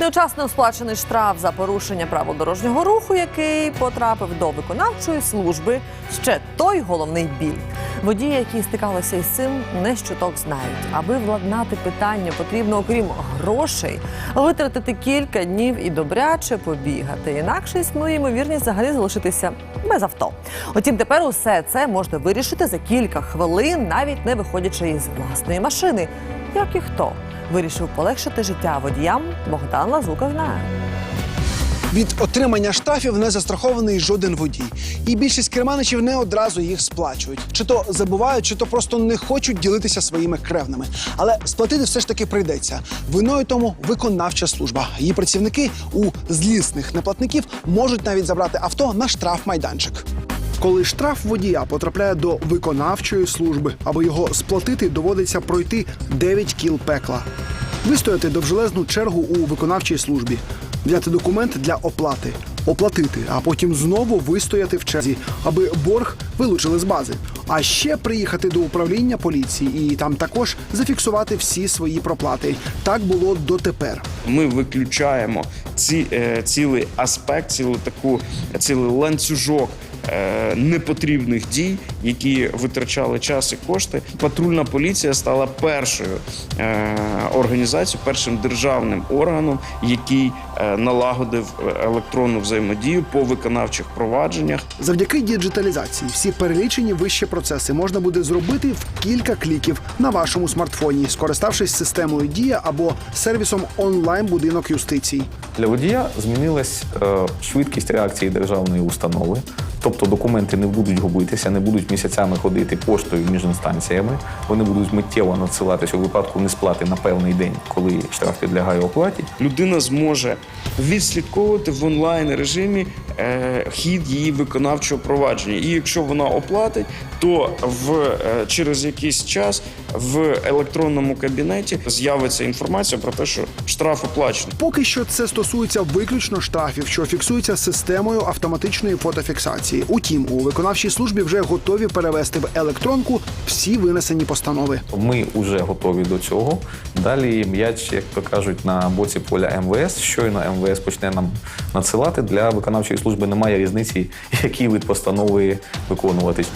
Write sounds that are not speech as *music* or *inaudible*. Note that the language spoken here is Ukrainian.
Невчасно сплачений штраф за порушення правил дорожнього руху, який потрапив до виконавчої служби. Ще той головний біль. Водії, які стикалися із цим, не щоток знають. Аби владнати питання, потрібно, окрім грошей, витратити кілька днів і добряче побігати. Інакше існує ймовірність взагалі залишитися без авто. Утім, тепер усе це можна вирішити за кілька хвилин, навіть не виходячи із власної машини. Як і хто вирішив полегшити життя водіям, Богдан Лазука знає. Від отримання штрафів не застрахований жоден водій. І більшість керманичів не одразу їх сплачують. Чи то забувають, чи то просто не хочуть ділитися своїми кревними. Але сплатити все ж таки прийдеться. Виною тому виконавча служба. Її працівники у злісних неплатників можуть навіть забрати авто на штраф-майданчик. Коли штраф водія потрапляє до виконавчої служби, аби його сплатити, доводиться пройти 9 кіл пекла, вистояти довжелезну чергу у виконавчій службі, взяти документ для оплати, оплатити, а потім знову вистояти в черзі, аби борг вилучили з бази. А ще приїхати до управління поліції і там також зафіксувати всі свої проплати. Так було дотепер. Ми виключаємо ці, е, цілий аспект, цілу таку цілий ланцюжок непотрібних дій, які витрачали час і кошти. Патрульна поліція стала першою е, організацією, першим державним органом, який е, налагодив е, електронну взаємодію по виконавчих провадженнях. Завдяки діджиталізації всі перелічені вище процеси можна буде зробити в кілька кліків на вашому смартфоні, скориставшись системою Дія або сервісом онлайн будинок юстиції. Для водія змінилась е, швидкість реакції державної установи. Тобто документи не будуть губитися, не будуть місяцями ходити поштою між інстанціями. Вони будуть миттєво надсилатися у випадку несплати на певний день, коли штраф підлягає оплаті. людина зможе відслідковувати в онлайн режимі е, хід її виконавчого провадження. І якщо вона оплатить, то в е, через якийсь час в електронному кабінеті з'явиться інформація про те, що штраф оплачено. Поки що це стосується виключно штрафів, що фіксуються системою автоматичної фотофіксації. Утім, у виконавчій службі вже готові перевести в електронку всі винесені постанови. Ми вже готові до цього. Далі м'яч, як то кажуть, на боці поля МВС. Щойно МВС почне нам надсилати для виконавчої служби. Немає різниці, *laughs* який вид постанови виконуватись.